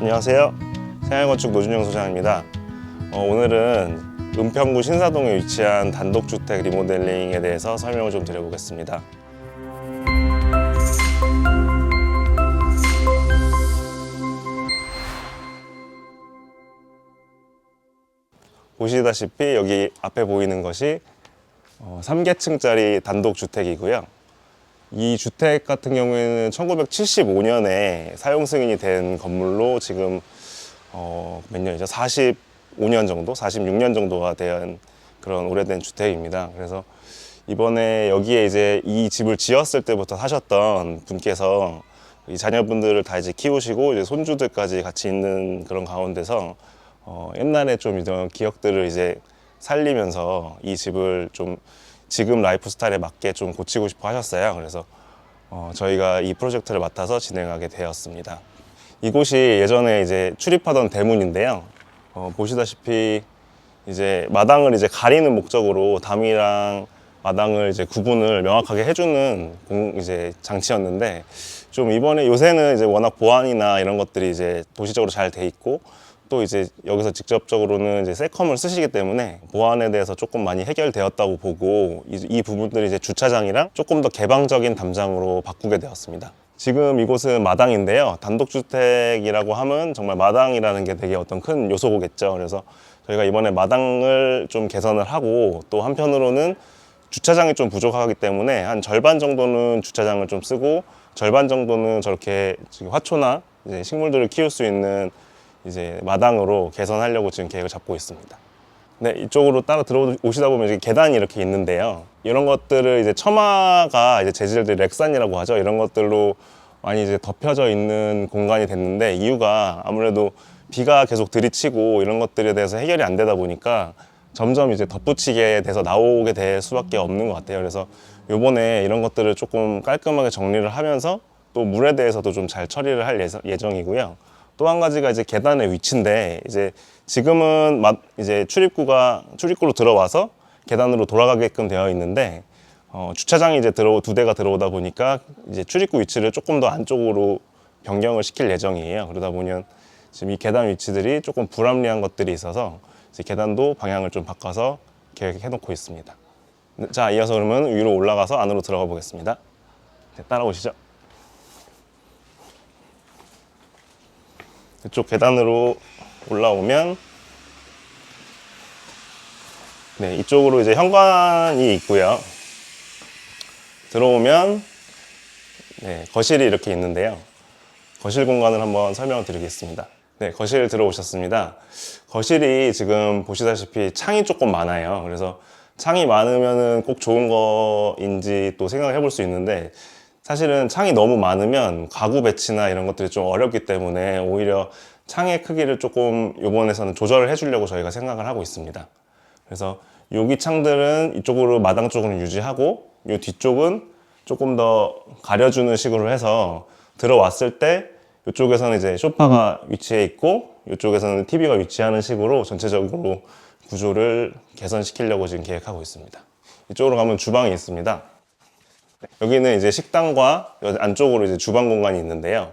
안녕하세요. 생활건축 노준영 소장입니다. 어, 오늘은 은평구 신사동에 위치한 단독주택 리모델링에 대해서 설명을 좀 드려보겠습니다. 보시다시피 여기 앞에 보이는 것이 어, 3계층짜리 단독주택이고요. 이 주택 같은 경우에는 1975년에 사용 승인이 된 건물로 지금 어, 몇 년이죠? 45년 정도, 46년 정도가 된 그런 오래된 주택입니다. 그래서 이번에 여기에 이제 이 집을 지었을 때부터 사셨던 분께서 이 자녀분들을 다 이제 키우시고 이제 손주들까지 같이 있는 그런 가운데서 어, 옛날에 좀 이런 기억들을 이제 살리면서 이 집을 좀 지금 라이프 스타일에 맞게 좀 고치고 싶어 하셨어요. 그래서 어, 저희가 이 프로젝트를 맡아서 진행하게 되었습니다. 이곳이 예전에 이제 출입하던 대문인데요. 어, 보시다시피 이제 마당을 이제 가리는 목적으로 담이랑 마당을 이제 구분을 명확하게 해주는 공, 이제 장치였는데 좀 이번에 요새는 이제 워낙 보안이나 이런 것들이 이제 도시적으로 잘 돼 있고 또 이제 여기서 직접적으로는 이제 세컴을 쓰시기 때문에 보안에 대해서 조금 많이 해결되었다고 보고 이, 이 부분들이 이제 주차장이랑 조금 더 개방적인 담장으로 바꾸게 되었습니다. 지금 이곳은 마당인데요. 단독주택이라고 하면 정말 마당이라는 게 되게 어떤 큰 요소겠죠. 그래서 저희가 이번에 마당을 좀 개선을 하고 또 한편으로는 주차장이 좀 부족하기 때문에 한 절반 정도는 주차장을 좀 쓰고 절반 정도는 저렇게 화초나 이제 식물들을 키울 수 있는 이제 마당으로 개선하려고 지금 계획을 잡고 있습니다. 네, 이쪽으로 따라 들어오시다 보면 이제 계단이 이렇게 있는데요. 이런 것들을 이제 처마가 이제 재질들이 렉산이라고 하죠. 이런 것들로 많이 이제 덮여져 있는 공간이 됐는데 이유가 아무래도 비가 계속 들이치고 이런 것들에 대해서 해결이 안 되다 보니까 점점 이제 덧붙이게 돼서 나오게 될 수밖에 없는 것 같아요. 그래서 요번에 이런 것들을 조금 깔끔하게 정리를 하면서 또 물에 대해서도 좀 잘 처리를 할 예정- 예정이고요. 또 한 가지가 이제 계단의 위치인데 이제 지금은 마- 이제 출입구가 출입구로 들어와서 계단으로 돌아가게끔 되어 있는데 어, 주차장이 이제 들어 두 대가 들어오다 보니까 이제 출입구 위치를 조금 더 안쪽으로 변경을 시킬 예정이에요. 그러다 보면 지금 이 계단 위치들이 조금 불합리한 것들이 있어서 계단도 방향을 좀 바꿔서 계획해 놓고 있습니다. 네, 자, 이어서 그러면 위로 올라가서 안으로 들어가 보겠습니다. 네, 따라오시죠. 이쪽 계단으로 올라오면 네, 이쪽으로 이제 현관이 있고요. 들어오면 네, 거실이 이렇게 있는데요. 거실 공간을 한번 설명을 드리겠습니다. 네, 거실 들어오셨습니다. 거실이 지금 보시다시피 창이 조금 많아요. 그래서 창이 많으면은 꼭 좋은 거인지 또 생각을 해볼 수 있는데 사실은 창이 너무 많으면 가구 배치나 이런 것들이 좀 어렵기 때문에 오히려 창의 크기를 조금 요번에서는 조절을 해주려고 저희가 생각을 하고 있습니다. 그래서 여기 창들은 이쪽으로 마당 쪽으로 유지하고 이 뒤쪽은 조금 더 가려주는 식으로 해서 들어왔을 때 이쪽에서는 이제 소파가 위치해 있고 이쪽에서는 TV가 위치하는 식으로 전체적으로 구조를 개선시키려고 지금 계획하고 있습니다. 이쪽으로 가면 주방이 있습니다. 여기는 이제 식당과 안쪽으로 이제 주방 공간이 있는데요.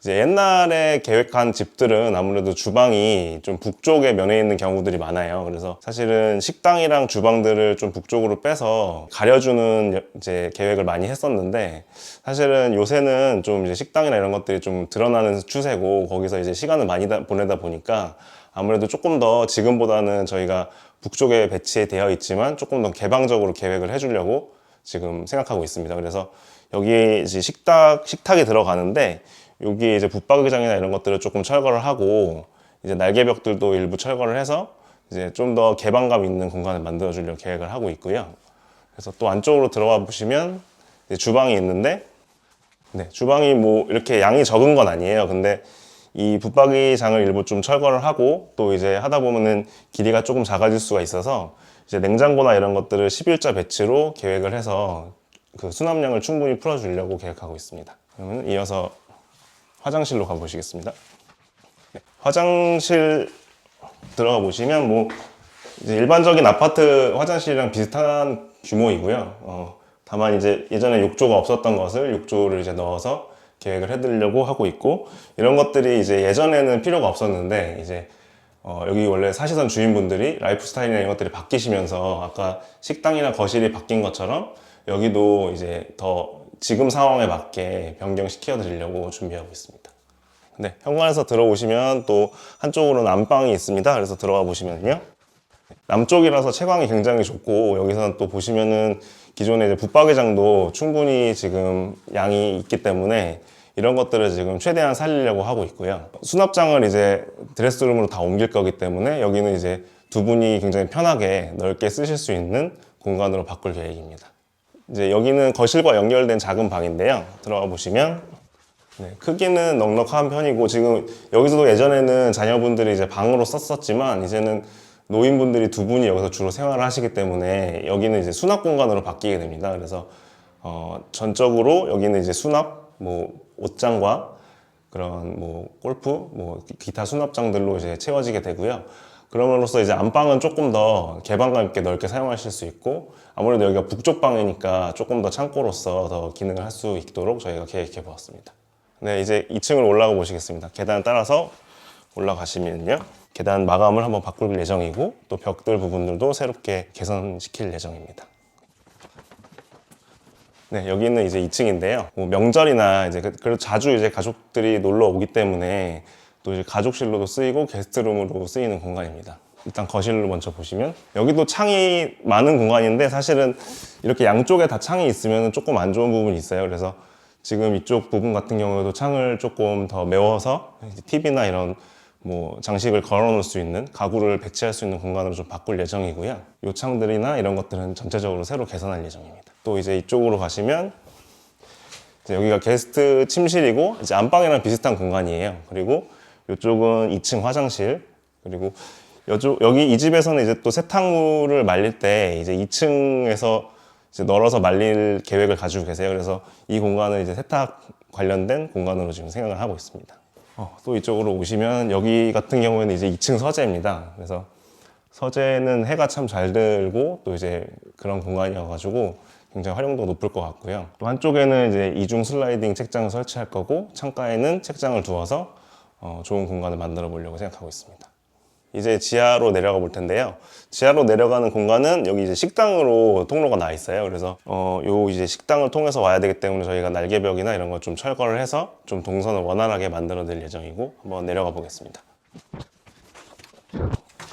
이제 옛날에 계획한 집들은 아무래도 주방이 좀 북쪽에 면해 있는 경우들이 많아요. 그래서 사실은 식당이랑 주방들을 좀 북쪽으로 빼서 가려주는 여- 이제 계획을 많이 했었는데 사실은 요새는 좀 이제 식당이나 이런 것들이 좀 드러나는 추세고 거기서 이제 시간을 많이 다- 보내다 보니까 아무래도 조금 더 지금보다는 저희가 북쪽에 배치되어 있지만 조금 더 개방적으로 계획을 해주려고 지금 생각하고 있습니다. 그래서 여기 이제 식탁 식탁이 들어가는데 여기 이제 붙박이장이나 이런 것들을 조금 철거를 하고 이제 날개벽들도 일부 철거를 해서 이제 좀 더 개방감 있는 공간을 만들어 주려고 계획을 하고 있고요. 그래서 또 안쪽으로 들어가 보시면 주방이 있는데 네, 주방이 뭐 이렇게 양이 적은 건 아니에요. 근데 이 붙박이장을 일부 좀 철거를 하고 또 이제 하다 보면은 길이가 조금 작아질 수가 있어서 이제 냉장고나 이런 것들을 11자 배치로 계획을 해서 그 수납량을 충분히 풀어주려고 계획하고 있습니다. 그러면 이어서 화장실로 가보시겠습니다. 네, 화장실 들어가 보시면 뭐 일반적인 아파트 화장실이랑 비슷한 규모이고요. 어, 다만 이제 예전에 욕조가 없었던 것을 욕조를 이제 넣어서 계획을 해드리려고 하고 있고 이런 것들이 이제 예전에는 필요가 없었는데 이제 어, 여기 원래 사시던 주인분들이 라이프 스타일이나 이런 것들이 바뀌시면서 아까 식당이나 거실이 바뀐 것처럼 여기도 이제 더 지금 상황에 맞게 변경시켜 드리려고 준비하고 있습니다. 네, 현관에서 들어오시면 또 한쪽으로는 안방이 있습니다. 그래서 들어가 보시면요. 남쪽이라서 채광이 굉장히 좋고 여기서는 또 보시면은 기존에 이제 붙박이장도 충분히 지금 양이 있기 때문에 이런 것들을 지금 최대한 살리려고 하고 있고요. 수납장을 이제 드레스룸으로 다 옮길 거기 때문에 여기는 이제 두 분이 굉장히 편하게 넓게 쓰실 수 있는 공간으로 바꿀 계획입니다. 이제 여기는 거실과 연결된 작은 방인데요. 들어가 보시면 네, 크기는 넉넉한 편이고 지금 여기서도 예전에는 자녀분들이 이제 방으로 썼었지만 이제는 노인분들이 두 분이 여기서 주로 생활을 하시기 때문에 여기는 이제 수납 공간으로 바뀌게 됩니다. 그래서 어, 전적으로 여기는 이제 수납, 뭐 옷장과 그런 뭐 골프, 뭐 기- 기타 수납장들로 이제 채워지게 되고요. 그럼으로써 이제 안방은 조금 더 개방감 있게 넓게 사용하실 수 있고 아무래도 여기가 북쪽 방이니까 조금 더 창고로서 더 기능을 할 수 있도록 저희가 계획해 보았습니다. 네, 이제 2층을 올라가 보시겠습니다. 계단 따라서 올라가시면요. 계단 마감을 한번 바꿀 예정이고 또 벽들 부분들도 새롭게 개선시킬 예정입니다. 네, 여기는 이제 2층인데요. 뭐 명절이나 이제 그- 그래도 자주 이제 가족들이 놀러 오기 때문에 또 이제 가족실로도 쓰이고 게스트룸으로 쓰이는 공간입니다. 일단 거실로 먼저 보시면 여기도 창이 많은 공간인데 사실은 이렇게 양쪽에 다 창이 있으면 조금 안 좋은 부분이 있어요. 그래서 지금 이쪽 부분 같은 경우에도 창을 조금 더 메워서 TV나 이런 뭐 장식을 걸어 놓을 수 있는 가구를 배치할 수 있는 공간으로 좀 바꿀 예정이고요. 요 창들이나 이런 것들은 전체적으로 새로 개선할 예정입니다. 또 이제 이쪽으로 가시면 이제 여기가 게스트 침실이고 이제 안방이랑 비슷한 공간이에요. 그리고 이쪽은 2층 화장실 그리고 여쪽 여기 이 집에서는 이제 또 세탁물을 말릴 때 이제 2층에서 이제 널어서 말릴 계획을 가지고 계세요. 그래서 이 공간을 이제 세탁 관련된 공간으로 지금 생각을 하고 있습니다. 어, 또 이쪽으로 오시면 여기 같은 경우에는 이제 2층 서재입니다. 그래서 서재는 해가 참 잘 들고 또 이제 그런 공간이어가지고 굉장히 활용도가 높을 것 같고요. 또 한쪽에는 이제 이중 슬라이딩 책장을 설치할 거고 창가에는 책장을 두어서 어, 좋은 공간을 만들어 보려고 생각하고 있습니다. 이제 지하로 내려가 볼 텐데요. 지하로 내려가는 공간은 여기 이제 식당으로 통로가 나 있어요. 그래서 어, 요 이제 식당을 통해서 와야 되기 때문에 저희가 날개벽이나 이런 거좀 철거를 해서 좀 동선을 원활하게 만들어 드릴 예정이고 한번 내려가 보겠습니다.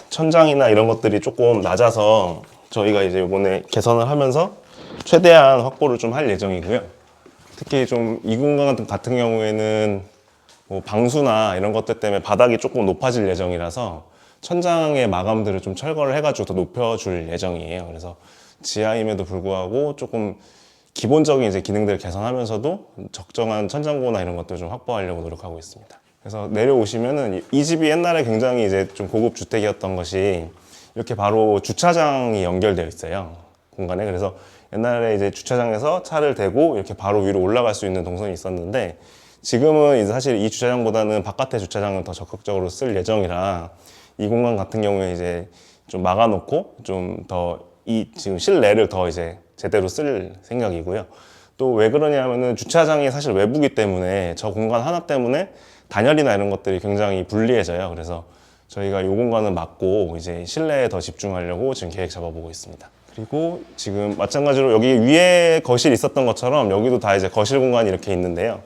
천장이나 이런 것들이 조금 낮아서 저희가 이제 이번에 개선을 하면서 최대한 확보를 좀 할 예정이고요. 특히 좀 이 공간 같은 경우에는 뭐 방수나 이런 것들 때문에 바닥이 조금 높아질 예정이라서 천장의 마감들을 좀 철거를 해가지고 더 높여줄 예정이에요. 그래서 지하임에도 불구하고 조금 기본적인 이제 기능들을 개선하면서도 적정한 천장고나 이런 것들 좀 확보하려고 노력하고 있습니다. 그래서 내려오시면은 이- 이 집이 옛날에 굉장히 이제 좀 고급 주택이었던 것이 이렇게 바로 주차장이 연결되어 있어요. 공간에. 그래서 옛날에 이제 주차장에서 차를 대고 이렇게 바로 위로 올라갈 수 있는 동선이 있었는데 지금은 이제 사실 이 주차장보다는 바깥의 주차장을 더 적극적으로 쓸 예정이라 이 공간 같은 경우에 이제 좀 막아놓고 좀 더 이 지금 실내를 더 이제 제대로 쓸 생각이고요. 또 왜 그러냐면은 주차장이 사실 외부기 때문에 저 공간 하나 때문에 단열이나 이런 것들이 굉장히 불리해져요. 그래서 저희가 이 공간은 막고 이제 실내에 더 집중하려고 지금 계획 잡아보고 있습니다. 그리고 지금 마찬가지로 여기 위에 거실 있었던 것처럼 여기도 다 이제 거실 공간이 이렇게 있는데요.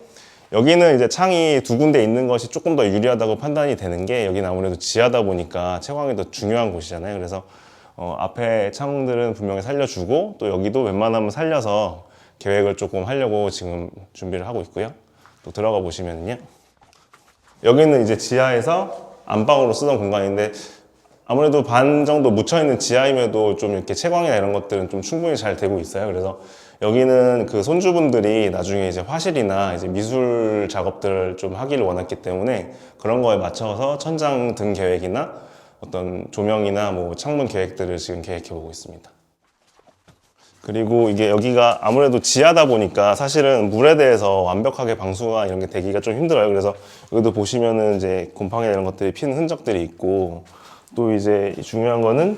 여기는 이제 창이 두 군데 있는 것이 조금 더 유리하다고 판단이 되는 게 여기는 아무래도 지하다 보니까 채광이 더 중요한 곳이잖아요. 그래서 어, 앞에 창들은 분명히 살려주고 또 여기도 웬만하면 살려서 계획을 조금 하려고 지금 준비를 하고 있고요. 또 들어가 보시면요. 여기는 이제 지하에서 안방으로 쓰던 공간인데 아무래도 반 정도 묻혀 있는 지하임에도 좀 이렇게 채광이나 이런 것들은 좀 충분히 잘 되고 있어요. 그래서 여기는 그 손주분들이 나중에 이제 화실이나 이제 미술 작업들을 좀 하기를 원했기 때문에 그런 거에 맞춰서 천장 등 계획이나 어떤 조명이나 뭐 창문 계획들을 지금 계획해 보고 있습니다. 그리고 이게 여기가 아무래도 지하다 보니까 사실은 물에 대해서 완벽하게 방수가 이런 게 되기가 좀 힘들어요. 그래서 여기도 보시면은 이제 곰팡이 이런 것들이 피는 흔적들이 있고 또 이제 중요한 거는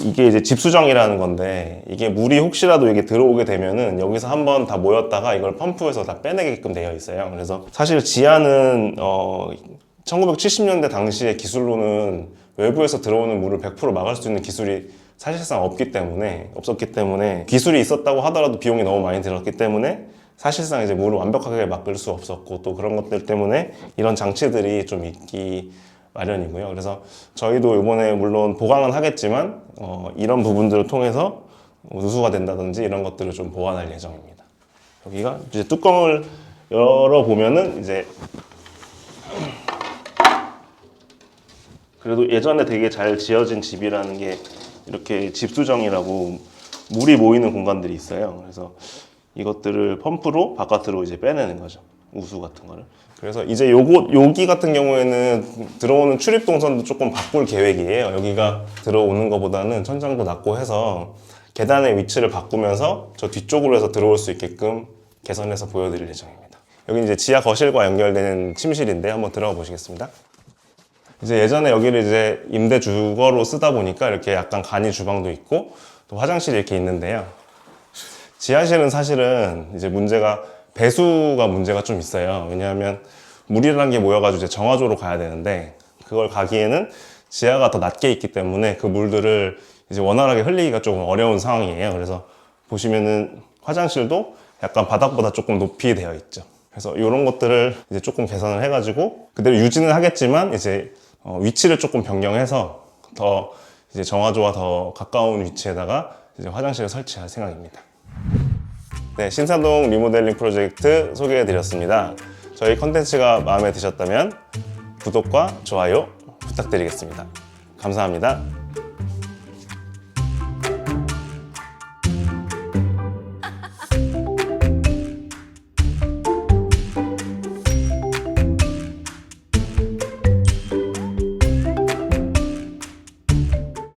이게 이제 집수정이라는 건데 이게 물이 혹시라도 이게 들어오게 되면은 여기서 한번 다 모였다가 이걸 펌프해서 다 빼내게끔 되어 있어요. 그래서 사실 지하는 어 1970년대 당시의 기술로는 외부에서 들어오는 물을 100% 막을 수 있는 기술이 사실상 없기 때문에 없었기 때문에 기술이 있었다고 하더라도 비용이 너무 많이 들었기 때문에 사실상 이제 물을 완벽하게 막을 수 없었고 또 그런 것들 때문에 이런 장치들이 좀 있기 마련이고요. 그래서 저희도 이번에 물론 보강은 하겠지만 어, 이런 부분들을 통해서 누수가 된다든지 이런 것들을 좀 보완할 예정입니다. 여기가 이제 뚜껑을 열어 보면은 이제 그래도 예전에 되게 잘 지어진 집이라는 게 이렇게 집수정이라고 물이 모이는 공간들이 있어요. 그래서 이것들을 펌프로 바깥으로 이제 빼내는 거죠. 우수 같은 거를. 그래서 이제 요곳 여기 같은 경우에는 들어오는 출입 동선도 조금 바꿀 계획이에요. 여기가 들어오는 것보다는 천장도 낮고 해서 계단의 위치를 바꾸면서 저 뒤쪽으로 해서 들어올 수 있게끔 개선해서 보여드릴 예정입니다. 여기 이제 지하 거실과 연결되는 침실인데 한번 들어가 보시겠습니다. 이제 예전에 여기를 이제 임대 주거로 쓰다 보니까 이렇게 약간 간이 주방도 있고 또 화장실이 이렇게 있는데요. 지하실은 사실은 이제 문제가 배수가 문제가 좀 있어요. 왜냐하면 물이라는 게 모여가지고 이제 정화조로 가야 되는데 그걸 가기에는 지하가 더 낮게 있기 때문에 그 물들을 이제 원활하게 흘리기가 조금 어려운 상황이에요. 그래서 보시면은 화장실도 약간 바닥보다 조금 높이 되어 있죠. 그래서 이런 것들을 이제 조금 개선을 해가지고 그대로 유지는 하겠지만 이제 어, 위치를 조금 변경해서 더 이제 정화조와 더 가까운 위치에다가 이제 화장실을 설치할 생각입니다. 네, 신사동 리모델링 프로젝트 소개해드렸습니다. 저희 컨텐츠가 마음에 드셨다면 구독과 좋아요 부탁드리겠습니다. 감사합니다.